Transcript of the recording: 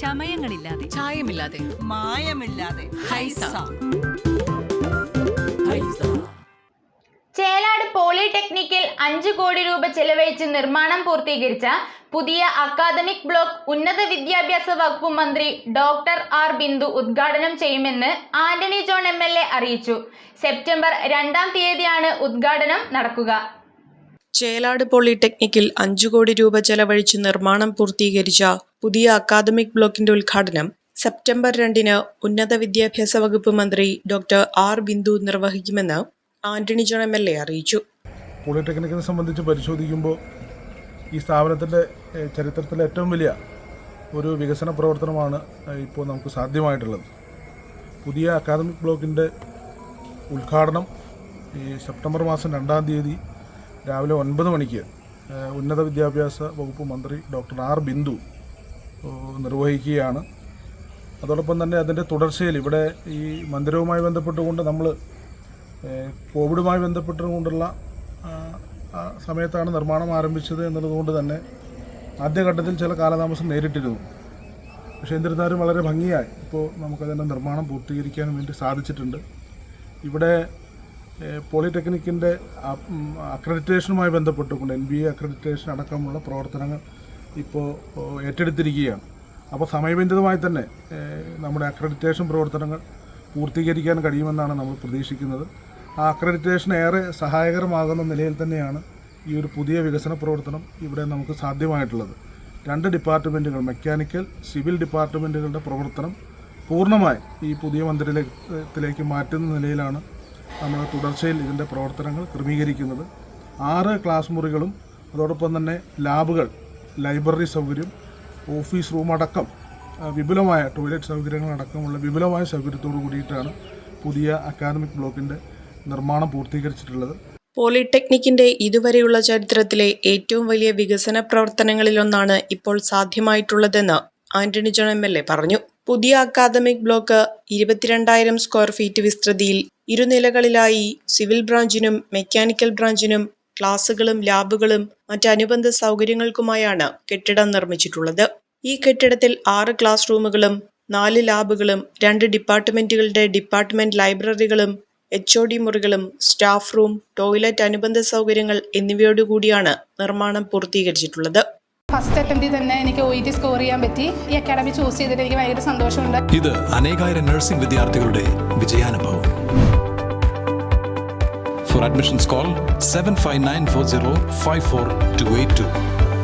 ചമയങ്ങളില്ലാതെ. ചായമില്ലാതെ. മായമില്ലാതെ. ഹൈസ. ചേലാട് പോളിടെക്നിക്കിൽ അഞ്ചു കോടി രൂപ ചെലവഴിച്ച് നിർമ്മാണം പൂർത്തീകരിച്ച പുതിയ അക്കാദമിക് ബ്ലോക്ക് ഉന്നത വിദ്യാഭ്യാസ വകുപ്പ് മന്ത്രി ഡോക്ടർ ആർ ബിന്ദു ഉദ്ഘാടനം ചെയ്യുമെന്ന് Antony John M L A അറിയിച്ചു. സെപ്റ്റംബർ രണ്ടാം തീയതിയാണ് ഉദ്ഘാടനം നടക്കുക. ചേലാട് പോളിടെക്നിക്കിൽ അഞ്ചു കോടി രൂപ ചെലവഴിച്ച് നിർമ്മാണം പൂർത്തീകരിച്ച പുതിയ അക്കാദമിക് ബ്ലോക്കിന്റെ ഉദ്ഘാടനം സെപ്റ്റംബർ രണ്ടിന് ഉന്നത വിദ്യാഭ്യാസ വകുപ്പ് മന്ത്രി doctor R Bindu നിർവഹിക്കുമെന്ന് Antony John M L A അറിയിച്ചു. പോളിടെക്നിക്കിനെ സംബന്ധിച്ച് പരിശോധിക്കുമ്പോൾ ഈ സ്ഥാപനത്തിന്റെ ചരിത്രത്തിലെ ഏറ്റവും വലിയ ഒരു വികസന പ്രവർത്തനമാണ് ഇപ്പോൾ നമുക്ക് സാധ്യമായിട്ടുള്ളത്. പുതിയ അക്കാദമിക് ബ്ലോക്കിന്റെ ഉദ്ഘാടനം ഈ സെപ്റ്റംബർ മാസം രണ്ടാം തീയതി രാവിലെ ഒൻപത് മണിക്ക് ഉന്നത വിദ്യാഭ്യാസ വകുപ്പ് മന്ത്രി ഡോക്ടർ ആർ ബിന്ദു നിർവഹിക്കുകയാണ്. അതോടൊപ്പം തന്നെ അതിന്റെ തുടർച്ചയിൽ ഇവിടെ ഈ മന്ദിരവുമായി ബന്ധപ്പെട്ടുകൊണ്ട് നമ്മൾ കോവിഡുമായി ബന്ധപ്പെട്ടുകൊണ്ടുള്ള സമയത്താണ് നിർമ്മാണം ആരംഭിച്ചത് എന്നുള്ളതുകൊണ്ട് തന്നെ ആദ്യഘട്ടത്തിൽ ചില കാലതാമസം നേരിട്ടിരുന്നു. പക്ഷേ എന്നിരുന്നാലും വളരെ ഭംഗിയായി. ഇപ്പോൾ നമുക്കതിന്റെ നിർമ്മാണം പൂർത്തീകരിക്കാൻ വേണ്ടി സാധിച്ചിട്ടുണ്ട്. ഇവിടെ പോളിടെക്നിക്കിന്റെ അക്രഡിറ്റേഷനുമായി ബന്ധപ്പെട്ടുകൊണ്ട് എൻ ബി എ അക്രഡിറ്റേഷൻ അടക്കമുള്ള പ്രവർത്തനങ്ങൾ ഇപ്പോൾ ഏറ്റെടുത്തിരിക്കുകയാണ്. അപ്പോൾ സമയബന്ധിതമായി തന്നെ നമ്മുടെ അക്രഡിറ്റേഷൻ പ്രവർത്തനങ്ങൾ പൂർത്തീകരിക്കാൻ കഴിയുമെന്നാണ് നമ്മൾ പ്രതീക്ഷിക്കുന്നത്. ആ അക്രഡിറ്റേഷൻ ഏറെ സഹായകരമാകുന്ന നിലയിൽ തന്നെയാണ് ഈ ഒരു പുതിയ വികസന പ്രവർത്തനം ഇവിടെ നമുക്ക് സാധ്യമായിട്ടുള്ളത്. രണ്ട് ഡിപ്പാർട്ട്മെന്റുകൾ മെക്കാനിക്കൽ സിവിൽ ഡിപ്പാർട്ട്മെന്റുകളുടെ പ്രവർത്തനം പൂർണമായി ഈ പുതിയ മന്ദിരത്തിലേക്ക് മാറ്റുന്ന നിലയിലാണ് നമ്മൾ തുടർച്ചയിൽ ഇതിന്റെ പ്രവർത്തനങ്ങൾ ക്രമീകരിക്കുന്നത്. ആറ് ക്ലാസ് മുറികളും അതോടൊപ്പം തന്നെ ലാബുകൾ ലൈബ്രറി സൗകര്യം ഓഫീസ് റൂം അടക്കം വിപുലമായ ടോയ്ലറ്റ് സൗകര്യങ്ങളടക്കമുള്ള വിപുലമായ സൗകര്യത്തോടു കൂടിയിട്ടാണ് പുതിയ അക്കാദമിക് ബ്ലോക്കിന്റെ നിർമ്മാണം പൂർത്തീകരിച്ചിട്ടുള്ളത്. പോളിടെക്നിക്കിന്റെ ഇതുവരെയുള്ള ചരിത്രത്തിലെ ഏറ്റവും വലിയ വികസന പ്രവർത്തനങ്ങളിലൊന്നാണ് ഇപ്പോൾ സാധ്യമായിട്ടുള്ളതെന്ന് Antony John M L A പറഞ്ഞു. പുതിയ അക്കാദമിക് ബ്ലോക്ക് ഇരുപത്തിരണ്ടായിരം സ്ക്വയർ ഫീറ്റ് വിസ്തൃതിയിൽ ഇരുനിലകളിലായി സിവിൽ ബ്രാഞ്ചിനും മെക്കാനിക്കൽ ബ്രാഞ്ചിനും ക്ലാസുകളും ലാബുകളും മറ്റ് അനുബന്ധ സൗകര്യങ്ങൾക്കുമായാണ് കെട്ടിടം നിർമ്മിച്ചിട്ടുള്ളത്. ഈ കെട്ടിടത്തിൽ ആറ് ക്ലാസ് റൂമുകളും നാല് ലാബുകളും രണ്ട് ഡിപ്പാർട്ട്മെന്റുകളുടെ ഡിപ്പാർട്ട്മെന്റ് ലൈബ്രറികളും എച്ച് ഒ ഡി മുറികളും സ്റ്റാഫ് റൂം ടോയ്ലറ്റ് അനുബന്ധ സൗകര്യങ്ങൾ എന്നിവയോടുകൂടിയാണ് നിർമ്മാണം പൂർത്തീകരിച്ചിട്ടുള്ളത്. ഫസ്റ്റ് അറ്റംപ്റ്റിൽ തന്നെ എനിക്ക് ഒ ഇ ടി സ്കോർ ചെയ്യാൻ പറ്റി. ഈ അക്കാഡമി ചൂസ് ചെയ്തിട്ട് എനിക്ക് ഭയങ്കര സന്തോഷമുണ്ട്. ഇത് അനേകായിരം നഴ്സിംഗ് വിദ്യാർത്ഥികളുടെ വിജയാനുഭവം. For admissions, call 75940 54282.